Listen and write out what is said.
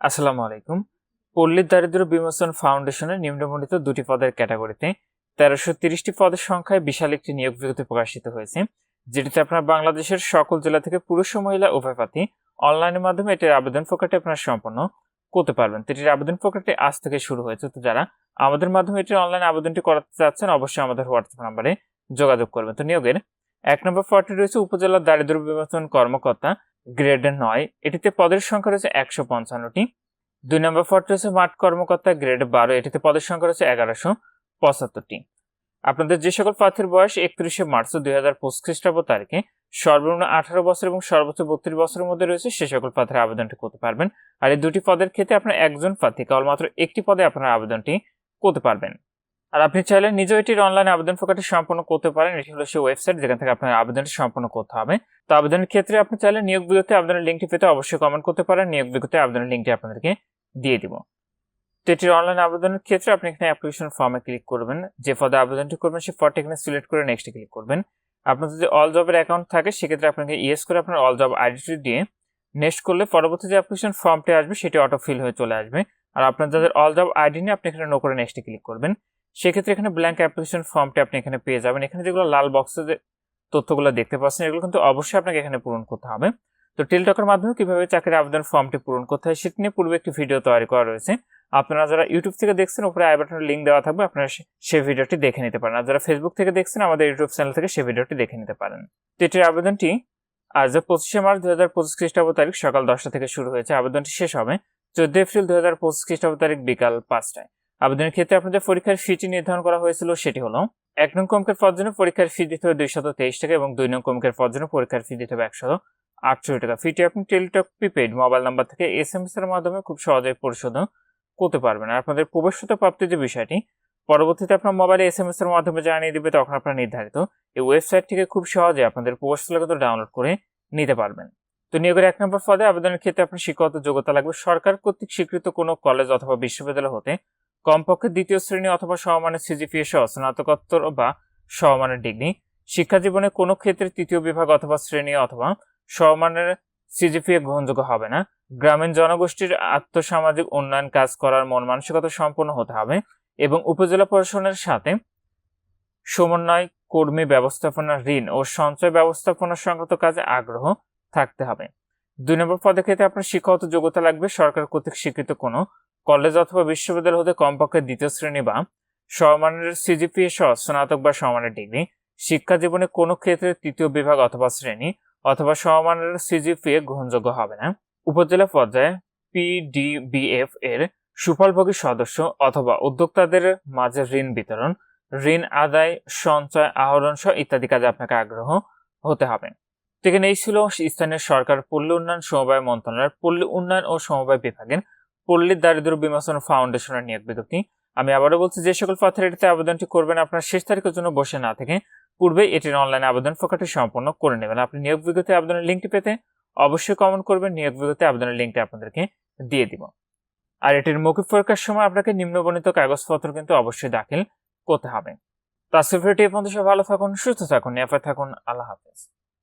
আসসালামু আলাইকুম। পল্লীর দারিদ্র বিমোচন ফাউন্ডেশনের নিম্নবর্ণিত দুটি পদের ক্যাটাগরিতে তেরোশো তিরিশটি পদের সংখ্যায় বিশাল একটি নিয়োগ বিজ্ঞপ্তি প্রকাশিত হয়েছে, যেটিতে আপনার বাংলাদেশের সকল জেলা থেকে পুরুষ ও মহিলা উভয় প্রার্থী অনলাইনের মাধ্যমে এটির আবেদন প্রক্রিয়াটি আপনারা সম্পন্ন করতে পারবেন। তো এটির আবেদন প্রক্রিয়াটি আজ থেকে শুরু হয়েছে। তো যারা আমাদের মাধ্যমে এটির অনলাইন আবেদনটি করাতে চাচ্ছেন, অবশ্যই আমাদের হোয়াটসঅ্যাপ নাম্বারে যোগাযোগ করবেন। তো নিয়োগের এক নম্বর পদটি রয়েছে উপজেলা দারিদ্র বিমোচন কর্মকর্তা গ্রেড নয়। এটিতে পদের সংখ্যা রয়েছে একশো পঞ্চান্নটি। দুই নম্বর পদ রয়েছে মাঠ কর্মকর্তা গ্রেড বারো। এটিতে পদের সংখ্যা রয়েছে এগারোশো পঁচাত্তরটি। আপনাদের যে সকল প্রার্থীর বয়স একত্রিশে মার্চ দুই হাজার পঁচিশ খ্রিস্টাব্দ তারিখে, সর্বনিম্ন আঠারো বছর এবং সর্বোচ্চ বত্রিশ বছরের মধ্যে রয়েছে সে সকল প্রার্থীর আবেদনটি করতে পারবেন। আর এই দুটি পদের ক্ষেত্রে আপনার একজন প্রার্থী কেবলমাত্র একটি পদে আপনার আবেদনটি করতে পারবেন। আর আপনি চাইলে নিজেও এটির অনলাইন আবেদন প্রক্রিয়াটি সম্পন্ন করতে পারেন। এটি হলো সেই ওয়েবসাইট যেখান থেকে আপনার আবেদনটি সম্পন্ন করতে হবে। তো আবেদনের ক্ষেত্রে আপনি চাইলে নিয়োগ বিজ্ঞপ্তি আবেদনের লিঙ্কটি পেতে অবশ্যই কমেন্ট করতে পারেন। নিয়োগ বিজ্ঞপ্তি আবেদনের লিঙ্কটি আপনাদেরকে দিয়ে দিব। তো এটির অনলাইন আবেদনের ক্ষেত্রে আপনি এখানে অ্যাপ্লিকেশন ফর্মে ক্লিক করবেন। যে পদে আবেদনটি করবেন, সেই পদটি এখানে সিলেক্ট করে নেক্সটে ক্লিক করবেন। আপনার যদি অল জবের অ্যাকাউন্ট থাকে, সেক্ষেত্রে আপনাকে ইয়েস করে আপনার অল জব আইডিটি দিয়ে নেক্সট করলে পরবর্তী যে অ্যাপ্লিকেশন ফর্মটি আসবে, সেটি অটো ফিল হয়ে চলে আসবে। আর আপনার যাদের অল জব আইডি নিয়ে আপনি এখানে নো করে নেক্সটে ক্লিক করবেন। সেক্ষেত্রে এখানে ব্ল্যাঙ্ক অ্যাপ্লিকেশন ফর্মটি আপনি এখানে পেয়ে যাবেন। এখানে যেগুলো লাল বক্সে তথ্যগুলো দেখতে পাচ্ছেন, এগুলো কিন্তু অবশ্যই আপনাকে এখানে পূরণ করতে হবে। তো টেলটকের মাধ্যমে কীভাবে চাকরির আবেদন ফর্মটি পূরণ করতে হয় সেটি নিয়ে পূর্বে একটি ভিডিও তৈরি করা রয়েছে। আপনারা যারা ইউটিউব থেকে দেখছেন, উপরে আই বাটনের লিঙ্ক দেওয়া থাকবে, আপনারা সেই ভিডিওটি দেখে নিতে পারেন। আর যারা ফেসবুক থেকে দেখছেন, আমাদের ইউটিউব চ্যানেল থেকে সেই ভিডিওটি দেখে নিতে পারেন। তো এটির আবেদনটি আজ পঁচিশে মার্চ দু হাজার পঁচিশ খ্রিস্টাব্দ তারিখ সকাল দশটা থেকে শুরু হয়েছে। আবেদনটি শেষ হবে চোদ্দ এপ্রিল দুই হাজার পঁচিশ খ্রিস্টাব্দ তারিখ বিকাল পাঁচটায়। আবেদনের ক্ষেত্রে আপনাদের পরীক্ষার ফিটি নির্ধারণ করা হয়েছিল, সেটি হলো এক নং কমকের পদ জন্য পরীক্ষার ফি দিতে হবে দুইশত তেইশ টাকা এবং দুই নং কমকের পদ জন্য পরীক্ষার ফি দিতে হবে একশত আটষট্টি টাকা। ফিটি আপনি টেলিটক প্রিপেড মোবাইল নাম্বার থেকে এস এম এস এর মাধ্যমে খুব সহজে পরিশোধ করতে পারবেন। আর আপনাদের প্রবেশত প্রাপ্তির যে বিষয়টি, পরবর্তীতে আপনার মোবাইলে এস এম এস এর মাধ্যমে জানিয়ে দিবে, তখন আপনার নির্ধারিত এই ওয়েবসাইট থেকে খুব সহজে আপনাদের প্রবেশগুলো কিন্তু ডাউনলোড করে নিতে পারবেন। তো নিয়োগের এক নম্বর পদে আবেদনের ক্ষেত্রে আপনার শিক্ষাগত যোগ্যতা লাগবে। সরকার কর্তৃক স্বীকৃত কোনো কলেজ অথবা বিশ্ববিদ্যালয় হতে কমপক্ষে দ্বিতীয় শ্রেণি অথবা সমমানের সিজিপিএ সহ স্নাতকোত্তর বা সমমানের ডিগ্রি শিক্ষা জীবনে কোনো ক্ষেত্রে তৃতীয় বিভাগ অথবা শ্রেণি অথবা সমমানের সিজিপিএ গ্রহণযোগ্য হবে না। গ্রামীণ জনগোষ্ঠীর আত্মসামাজিক উন্নয়ন কাজ করার মন মানসিকতা সম্পন্ন হতে হবে এবং উপজেলা প্রশাসনের সাথে সমন্বয়, কর্মী ব্যবস্থাপনা, ঋণ ও সঞ্চয় ব্যবস্থাপনা সংক্রান্ত কাজে আগ্রহ থাকতে হবে। দুই নম্বর পদে ক্ষেত্রে আপনার শিক্ষাগত যোগ্যতা লাগবে। সরকার কর্তৃক স্বীকৃত কোনো কলেজ অথবা বিশ্ববিদ্যালয় হতে কমপক্ষে দ্বিতীয় শ্রেণি বা সমমানের সিজিপিএ সহ স্নাতক বা সমমানের ডিগ্রি, শিক্ষা জীবনে কোনো ক্ষেত্রে তৃতীয় বিভাগ অথবা শ্রেণি অথবা সমমানের সিজিপিএ গ্রহণযোগ্য হবে না। উপজেলা পর্যায়ে পিডিবিএফ এর সুফলভোগী সদস্য অথবা উদ্যোক্তাদের মাঝে ঋণ বিতরণ, ঋণ আদায়, সঞ্চয়, আহরণ সহ ইত্যাদি কাজে আপনাকে আগ্রহ হতে হবে। তো এখানে এই ছিল স্থানীয় সরকার পল্লী উন্নয়ন সমবায় মন্ত্রণালয়ের পল্লী উন্নয়ন ও সমবায় বিভাগের পল্লীর দারিদ্র বিমোচন ফাউন্ডেশনের নিয়োগ বিজ্ঞপ্তি। আমি আবারও বলছি, যে সকল প্রার্থীরা আবেদনটি করবেন আপনার শেষ তারিখের জন্য বসে না থেকে পূর্বে এটির অনলাইন আবেদন প্রক্রিয়াটি সম্পন্ন করে নেবেন। আপনি নিয়োগ বিজ্ঞপ্তি আবেদনের লিঙ্কটি পেতে অবশ্যই কমেন্ট করবেন, নিয়োগ বিজ্ঞপ্তি আবেদনের লিঙ্কটি আপনাদেরকে দিয়ে দিব। আর এটির মৌখিক পরীক্ষার সময় আপনাকে নিম্নবর্ণিত কাগজপত্র কিন্তু অবশ্যই দাখিল করতে হবে। তো আজকের ভিডিওটি পর্যন্ত ভালো থাকুন, সুস্থ থাকুন, নিরাপদ থাকুন, আল্লাহ হাফেজ।